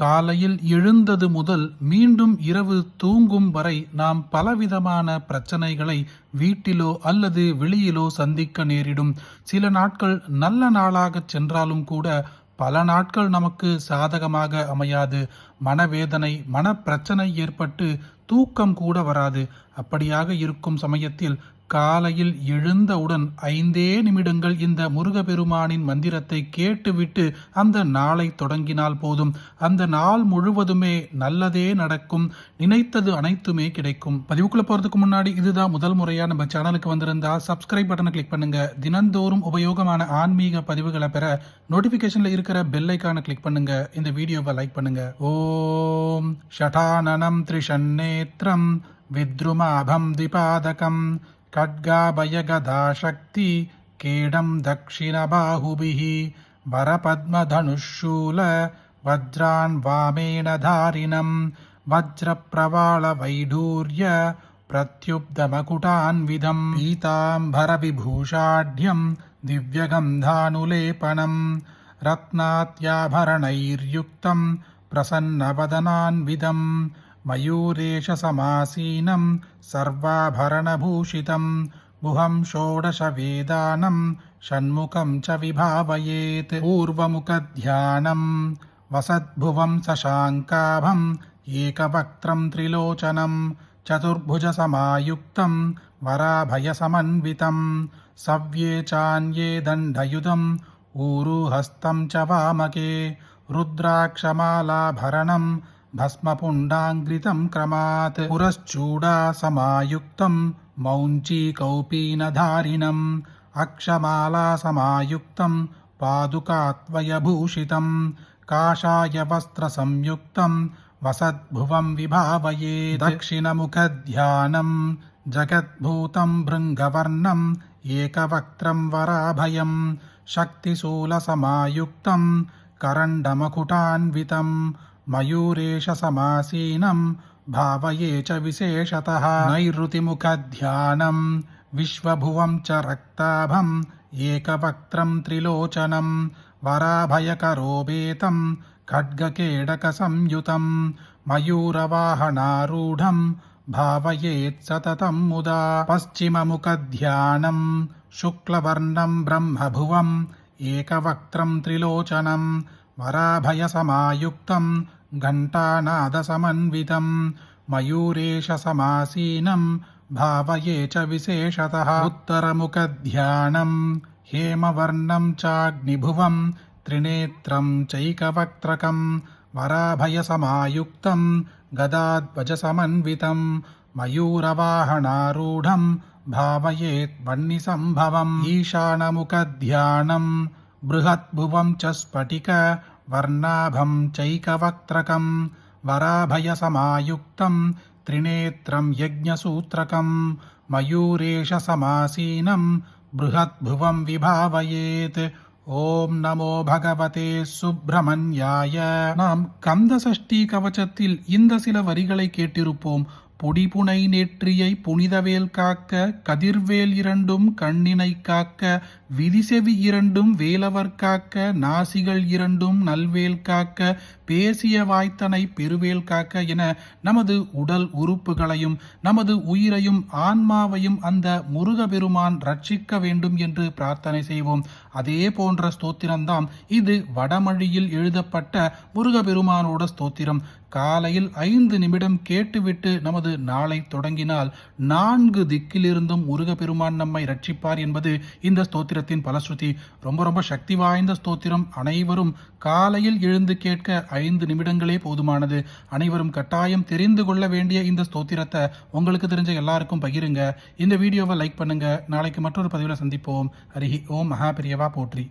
காலையில் எழுந்தது முதல் மீண்டும் இரவு தூங்கும் வரை நாம் பலவிதமான பிரச்சனைகளை வீட்டிலோ அல்லது வெளியிலோ சந்திக்க நேரிடும். சில நாட்கள் நல்ல நாளாக சென்றாலும் கூட பல நாட்கள் நமக்கு சாதகமாக அமையாது. மனவேதனை மனப்பிரச்சனை ஏற்பட்டு தூக்கம் கூட வராது. அப்படியாக இருக்கும் சமயத்தில் காலையில் எழுந்தவுடன் ஐந்தே நிமிடங்கள் இந்த முருகபெருமானின் மந்திரத்தை கேட்டுவிட்டு அந்த நாளை தொடங்கினால் போதும். அந்த நாள் முழுவதுமே நல்லதே நடக்கும். நினைத்தது அனைத்துமே கிடைக்கும். பதிவுக்குள்ள போறதுக்கு முன்னாடி இதுதான் முதல் முறையா நம்ம சேனலுக்கு வந்திருந்தா சப்ஸ்கிரைப் பட்டனை கிளிக் பண்ணுங்க. தினந்தோறும் உபயோகமான ஆன்மீக பதிவுகளை பெற நோட்டிபிகேஷன்ல இருக்கிற பெல் ஐக்கானை கிளிக் பண்ணுங்க. இந்த வீடியோவை லைக் பண்ணுங்க. ஓம் ஷடானனம் த்ரிஷன்னேத்ரம் வித்ருமாபம் திபாதகம். ఖడ్గాభయగదాశక్తి కేడం దక్షిణబాహుభిः వరపద్మధనుశూల వజ్రాన్ వామేణ ధారిణం వజ్రప్రవాళవైఢూర్య ప్రత్యుబ్ధమకుటాన్విధం పీతాంబరవిభూషాఢ్యం దివ్యగంధానులేపనం రత్నాత్యాభరణైర్యుక్తం ప్రసన్నవదనాన్విదం मयूरेशसमासीनं सर्वाभरणभूषितं गुहं षोडशवेदानं षण्मुखं च विभावयेत् पूर्वमुखध्यानं वसद्भुवं शशाङ्काभम् एकवक्त्रं त्रिलोचनं चतुर्भुजसमायुक्तं वराभयसमन्वितं सव्ये चान्ये दण्डयुधम् ऊरुहस्तं च वामके रुद्राक्षमालाभरणं భస్మపుండాంగ్రితం క్రమాత్ పురశ్చూడాసమాయుక్తం మౌంచీకౌపీనధారిణం అక్షమాలాసమాయుక్తం పాదుకాత్వయభూషితం కాషాయవస్త్రసంయుక్తం వసద్భువం విభావయే దక్షిణముఖధ్యానం జగద్భూతం భృంగవర్ణం ఏకవక్త్రం వరాభయం శక్తిశూలసమాయుక్తం కరండమకుటాన్వితం मयूरेशसमासीनं भावये च विशेषतः नैऋतिमुखध्यानं विश्वभुवं च रक्ताभम् एकवक्त्रं त्रिलोचनं वराभयकरोपेतं खड्गकेडकसंयुतं मयूरवाहनारूढं भावयेत् सततं मुदा पश्चिममुखध्यानं शुक्लवर्णं ब्रह्मभुवम् एकवक्त्रं त्रिलोचनं वराभयसमायुक्तं घण्टानादसमन्वितं मयूरेशसमासीनं भावये च विशेषतः उत्तरमुखध्यानं हेमवर्णं चाग्निभुवं त्रिनेत्रं चैकवक्त्रकं वराभयसमायुक्तं गदाध्वजसमन्वितं मयूरवाहनारूढं भावयेत् वह्निसम्भवम् ईशानमुखध्यानं बृहद्भुवं च स्फटिक वर्णाभं चैकवक्त्रकं वराभयसमायुक्तं त्रिनेत्रं यज्ञसूत्रकं मयूरेशसमासीनं बृहद्भुवं विभावयेत् ஓம் நமோ பகவதே சுப்பிரமணியாய நாம் கந்த சஷ்டி கவச்சத்தில் இந்த சில வரிகளை கேட்டிருப்போம் பொடிபுனை நேற்றியை புனிதவேல் காக்க கதிர்வேல் இரண்டும் கண்ணினை காக்க விதிசெவி இரண்டும் வேலவர் காக்க நாசிகள் இரண்டும் நல்வேல் காக்க பேசிய வாய்த்தனை பெருவேல் காக்க என நமது உடல் உறுப்புகளையும் நமது உயிரையும் ஆன்மாவையும் அந்த முருகபெருமான் ரட்சிக்க வேண்டும் என்று பிரார்த்தனை செய்வோம். அதே போன்ற ஸ்தோத்திரம்தான் இது வடமொழியில் எழுதப்பட்ட முருகபெருமானோட ஸ்தோத்திரம். காலையில் ஐந்து நிமிடம் கேட்டுவிட்டு நமது நாளை தொடங்கினால் நான்கு திக்கிலிருந்தும் முருகப்பெருமான் நம்மை ரட்சிப்பார் என்பது இந்த ஸ்தோத்திரத்தின் பலஸ்ருதி. ரொம்ப ரொம்ப சக்தி வாய்ந்த ஸ்தோத்திரம். அனைவரும் காலையில் எழுந்து கேட்க ஐந்து நிமிடங்களே போதுமானது. அனைவரும் கட்டாயம் தெரிந்து கொள்ள வேண்டிய இந்த ஸ்தோத்திரத்தை உங்களுக்கு தெரிஞ்ச எல்லாருக்கும் பகிருங்க. இந்த வீடியோவை லைக் பண்ணுங்க. நாளைக்கு மற்றொரு பதிவில் சந்திப்போம். ஹரிஹி ஓம். மகா பிரியவா போற்றி.